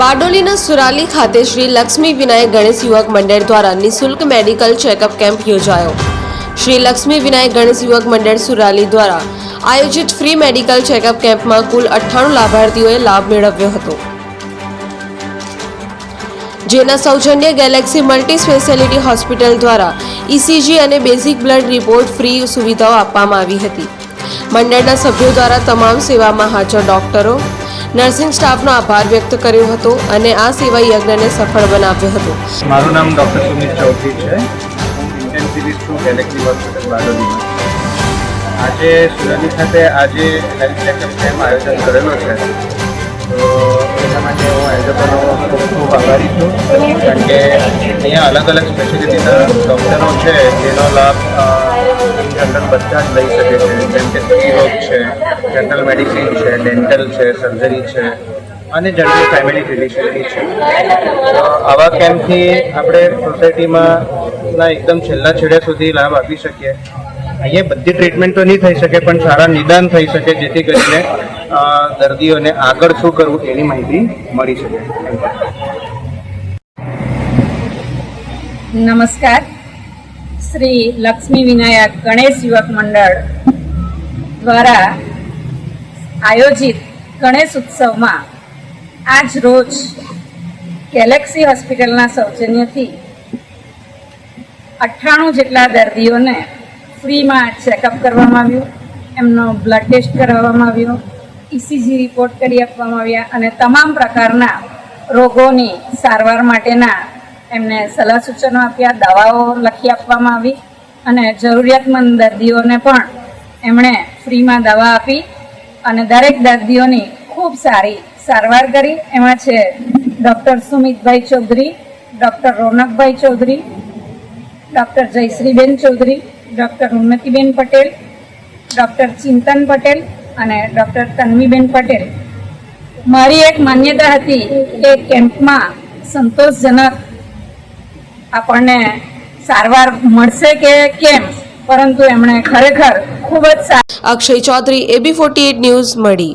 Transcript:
બારડોલીના સુરાલી ખાતે શ્રી લક્ષ્મી વિનાયક ગણેશ યુવક મંડળ દ્વારા નિઃશુલ્ક મેડિકલ ચેકઅપ કેમ્પ યોજાયો. શ્રી લક્ષ્મી વિનાયક ગણેશ યુવક મંડળ સુરાલી દ્વારા આયોજિત ફ્રી મેડિકલ ચેકઅપ કેમ્પમાં કુલ અઠ્ઠાણું લાભાર્થીઓએ લાભ મેળવ્યો હતો. જેના સૌજન્ય ગેલેક્સી મલ્ટી સ્પેશિયાલિટી હોસ્પિટલ દ્વારા ઇસીજી અને બેઝિક બ્લડ રિપોર્ટ ફ્રી સુવિધાઓ આપવામાં આવી હતી. મંડળના સભ્યો દ્વારા તમામ સેવામાં હાજર ડોક્ટરો નર્સિંગ સ્ટાફનો આભાર વ્યક્ત કર્યો હતો અને આ સેવા યજ્ઞને સફળ બનાવ્યો હતો. મારું નામ ડૉક્ટર સુમિત ચૌધરી છે. આજે સુરતની સાથે આજે હેલ્થ ચેકઅપ કેમ્પ આયોજન કરેલો છે. તો એના માટે હું અ ખૂબ ખૂબ આભારી છું. કારણ કે અહીંયા અલગ અલગ સ્પેશિયાલિટીના ડૉક્ટરો છે, જેનો લાભ જનરલ બધા જ લઈ શકે છે. જેમ કે સ્ત્રીરોગ છે જનરલ મેડિસિન છે ડેન્ટલ છે સર્જરી છે, અને જનરલ ફેમિલી ફિઝિશિયનની છે. આવા કેમ્પથી આપણે સોસાયટીમાં એકદમ છેલ્લા છેડે સુધી લાભ આપી શકીએ? અહીંયા બધી ટ્રીટમેન્ટ તો નહીં થઈ શકે, પણ સારા નિદાન થઈ શકે, જેથી કરીને દર્દીઓને આગળ શું કરવું એની માહિતી મળી શકે. નમસ્કાર. શ્રી લક્ષ્મી વિનાયક ગણેશ યુવક મંડળ દ્વારા આયોજિત ગણેશ ઉત્સવમાં આજ રોજ ગેલેક્સી હોસ્પિટલના સૌજન્યથી અઠ્ઠાણું જેટલા દર્દીઓને ફ્રીમાં ચેકઅપ કરવામાં આવ્યું, એમનો બ્લડ ટેસ્ટ કરાવવામાં આવ્યો ઇસીજી રિપોર્ટ કરી આપવામાં આવ્યા અને તમામ પ્રકારના રોગોની સારવાર માટેના એમને સલાહ સૂચનો આપ્યા દવાઓ લખી આપવામાં આવી અને જરૂરિયાતમંદ દર્દીઓને પણ એમણે ફ્રીમાં દવા આપી અને દરેક દર્દીઓની ખૂબ સારી સારવાર કરી. એમાં છે doctor Sumitbhai Chaudhary, doctor Ronakbhai Chaudhary, doctor Jayshreeben Chaudhary, doctor Unnatiben Patel, doctor Chintan Patel અને ડૉક્ટર તન્વીબેન પટેલ. મારી એક માન્યતા હતી કે કેમ્પમાં સંતોષજનક આપણને સારવાર મળશે કે કેમ? પરંતુ એમણે ખરેખર ખૂબ જ Akshay Chaudhary AB forty news, મળી.